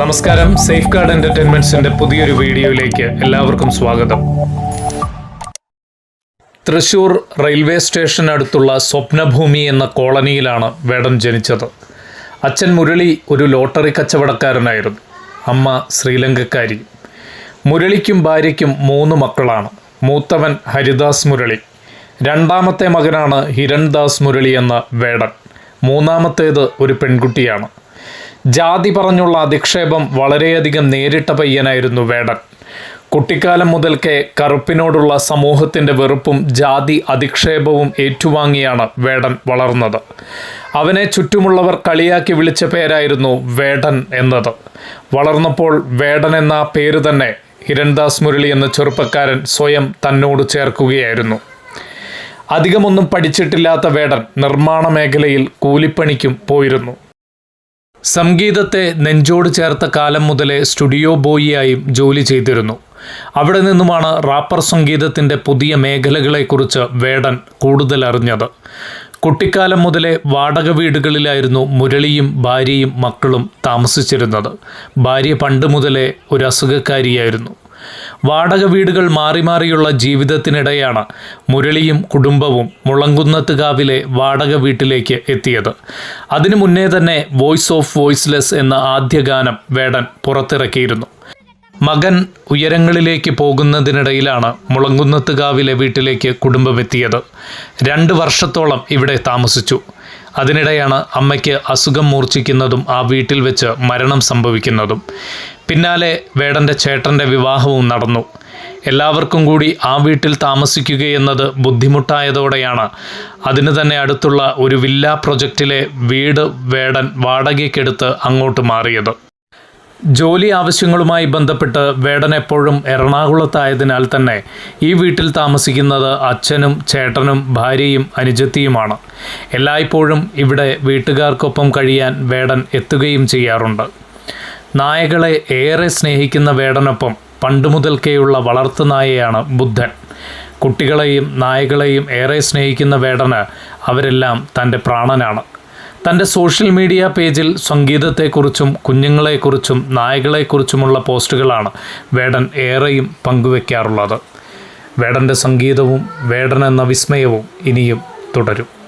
നമസ്കാരം. Safe guard എന്റർടൈൻമെന്റ്സിന്റെ പുതിയൊരു വീഡിയോയിലേക്ക് എല്ലാവർക്കും സ്വാഗതം. തൃശൂർ റെയിൽവേ സ്റ്റേഷനടുത്തുള്ള സ്വപ്നഭൂമി എന്ന കോളനിയിലാണ് വേടൻ ജനിച്ചത്. അച്ഛൻ മുരളി ഒരു ലോട്ടറി കച്ചവടക്കാരനായിരുന്നു. അമ്മ ശ്രീലങ്കക്കാരി. മുരളിക്കും ഭാര്യയ്ക്കും മൂന്ന് മക്കളാണ്. മൂത്തവൻ ഹരിദാസ് മുരളി. രണ്ടാമത്തെ മകനാണ് ഹിരൺദാസ് മുരളി എന്ന വേടൻ. മൂന്നാമത്തേത് ഒരു പെൺകുട്ടിയാണ്. ജാതി പറഞ്ഞുള്ള അധിക്ഷേപം വളരെയധികം നേരിട്ട പയ്യനായിരുന്നു വേടൻ. കുട്ടിക്കാലം മുതൽക്കേ കറുപ്പിനോടുള്ള സമൂഹത്തിന്റെ വെറുപ്പും ജാതി അധിക്ഷേപവും ഏറ്റുവാങ്ങിയാണ് വേടൻ വളർന്നത്. അവനെ ചുറ്റുമുള്ളവർ കളിയാക്കി വിളിച്ച പേരായിരുന്നു വേടൻ എന്നത്. വളർന്നപ്പോൾ വേടൻ എന്ന പേര് തന്നെ ഹിരൺദാസ് മുരളി എന്ന ചെറുപ്പക്കാരൻ സ്വയം തന്നോട് ചേർക്കുകയായിരുന്നു. അധികമൊന്നും പഠിച്ചിട്ടില്ലാത്ത വേടൻ നിർമ്മാണ മേഖലയിൽ കൂലിപ്പണിക്കും പോയിരുന്നു. സംഗീതത്തെ നെഞ്ചോട് ചേർത്ത കാലം മുതലേ സ്റ്റുഡിയോ ബോയിയായും ജോലി ചെയ്തിരുന്നു. അവിടെ നിന്നുമാണ് റാപ്പർ സംഗീതത്തിന്റെ പുതിയ മേഖലകളെക്കുറിച്ച് വേടൻ കൂടുതൽ അറിഞ്ഞത് കുട്ടിക്കാലം മുതലേ വാടക വീടുകളിലായിരുന്നു മുരളിയും ഭാര്യയും മക്കളും താമസിച്ചിരുന്നത്. ഭാര്യ പണ്ട് മുതലേ ഒരു അസുഖക്കാരിയായിരുന്നു. വാടക വീടുകൾ മാറി മാറിയുള്ള ജീവിതത്തിനിടെയാണ് മുരളിയും കുടുംബവും മുളങ്കുന്നത്തുകാവിലെ വാടക വീട്ടിലേക്ക് എത്തിയത്. അതിനു മുന്നേ തന്നെ വോയിസ് ഓഫ് വോയിസ്ലെസ് എന്ന ആദ്യ ഗാനം വേടൻ പുറത്തിറക്കിയിരുന്നു. മകൻ ഉയരങ്ങളിലേക്ക് പോകുന്നതിനിടയിലാണ് മുളങ്കുന്നത്തുകാവിലെ വീട്ടിലേക്ക് കുടുംബമെത്തിയത്. രണ്ട് വർഷത്തോളം ഇവിടെ താമസിച്ചു. അതിനിടെയാണ് അമ്മയ്ക്ക് അസുഖം മൂർച്ഛിക്കുന്നതും ആ വീട്ടിൽ വെച്ച് മരണം സംഭവിക്കുന്നതും. പിന്നാലെ വേടന്റെ ചേട്ടന്റെ വിവാഹവും നടന്നു. എല്ലാവർക്കും കൂടി ആ വീട്ടിൽ താമസിക്കുകയെന്നത് ബുദ്ധിമുട്ടായതോടെയാണ്. അതിന് തന്നെ അടുത്തുള്ള ഒരു വില്ല പ്രൊജക്റ്റിലെ വീട് വേടൻ വാടകയ്ക്കെടുത്ത് അങ്ങോട്ട് മാറിയത്. ജോലി ആവശ്യങ്ങളുമായി ബന്ധപ്പെട്ട് വേടൻ എപ്പോഴും എറണാകുളത്തായതിനാൽ തന്നെ ഈ വീട്ടിൽ താമസിക്കുന്നത് അച്ഛനും ചേട്ടനും ഭാര്യയും അനുജത്തിയുമാണ്. എല്ലായ്പ്പോഴും ഇവിടെ വീട്ടുകാർക്കൊപ്പം കഴിയാൻ വേടൻ എത്തുകയും ചെയ്യാറുണ്ട്. നായകളെ ഏറെ സ്നേഹിക്കുന്ന വേടനൊപ്പം പണ്ട് മുതൽക്കേയുള്ള വളർത്തുനായയാണ് ബുദ്ധൻ. കുട്ടികളെയും നായകളെയും ഏറെ സ്നേഹിക്കുന്ന വേടന് അവരെല്ലാം തന്റെ പ്രാണനാണ്. തന്റെ സോഷ്യൽ മീഡിയ പേജിൽ സംഗീതത്തെക്കുറിച്ചും കുഞ്ഞുങ്ങളെക്കുറിച്ചും നായകളെക്കുറിച്ചുമുള്ള പോസ്റ്റുകളാണ് വേടൻ ഏറെയും പങ്കുവെക്കാറുള്ളത്. വേടന്റെ സംഗീതവും വേടൻ എന്ന വിസ്മയവും ഇനിയും തുടരും.